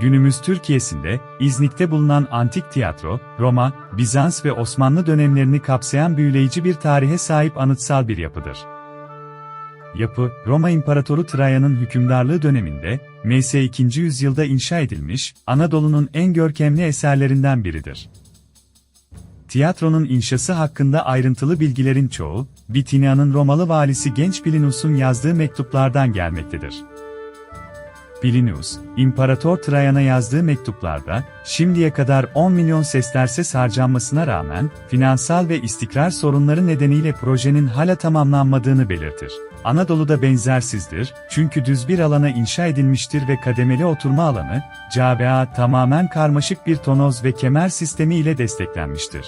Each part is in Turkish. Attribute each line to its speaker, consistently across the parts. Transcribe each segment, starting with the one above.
Speaker 1: Günümüz Türkiye'sinde, İznik'te bulunan antik tiyatro, Roma, Bizans ve Osmanlı dönemlerini kapsayan büyüleyici bir tarihe sahip anıtsal bir yapıdır. Yapı, Roma İmparatoru Trajan'ın hükümdarlığı döneminde, M.S. 2. yüzyılda inşa edilmiş, Anadolu'nun en görkemli eserlerinden biridir. Tiyatronun inşası hakkında ayrıntılı bilgilerin çoğu, Bitinia'nın Romalı valisi Genç Bilinus'un yazdığı mektuplardan gelmektedir. Bilinus, İmparator Trajan'a yazdığı mektuplarda, şimdiye kadar 10 milyon sesterses harcanmasına rağmen, finansal ve istikrar sorunları nedeniyle projenin hala tamamlanmadığını belirtir. Anadolu'da benzersizdir, çünkü düz bir alana inşa edilmiştir ve kademeli oturma alanı, cabea tamamen karmaşık bir tonoz ve kemer sistemi ile desteklenmiştir.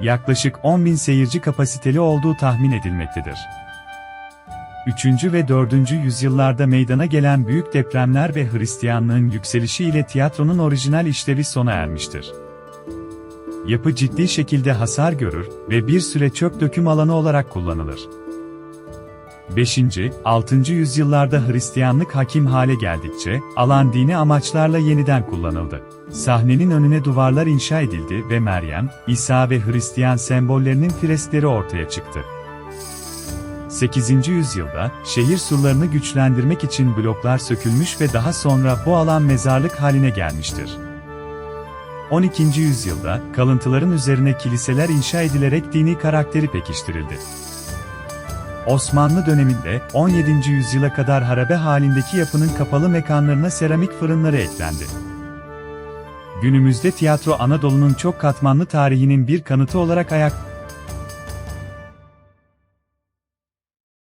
Speaker 1: Yaklaşık 10 bin seyirci kapasiteli olduğu tahmin edilmektedir. 3. ve 4. yüzyıllarda meydana gelen büyük depremler ve Hristiyanlığın yükselişi ile tiyatronun orijinal işlevi sona ermiştir. Yapı ciddi şekilde hasar görür ve bir süre çöp döküm alanı olarak kullanılır. 5. 6. yüzyıllarda Hristiyanlık hakim hale geldikçe, alan dini amaçlarla yeniden kullanıldı. Sahnenin önüne duvarlar inşa edildi ve Meryem, İsa ve Hristiyan sembollerinin freskleri ortaya çıktı. 8. yüzyılda, şehir surlarını güçlendirmek için bloklar sökülmüş ve daha sonra bu alan mezarlık haline gelmiştir. 12. yüzyılda, kalıntıların üzerine kiliseler inşa edilerek dini karakteri pekiştirildi. Osmanlı döneminde 17. yüzyıla kadar harabe halindeki yapının kapalı mekanlarına seramik fırınları eklendi. Günümüzde tiyatro Anadolu'nun çok katmanlı tarihinin bir kanıtı olarak ayakta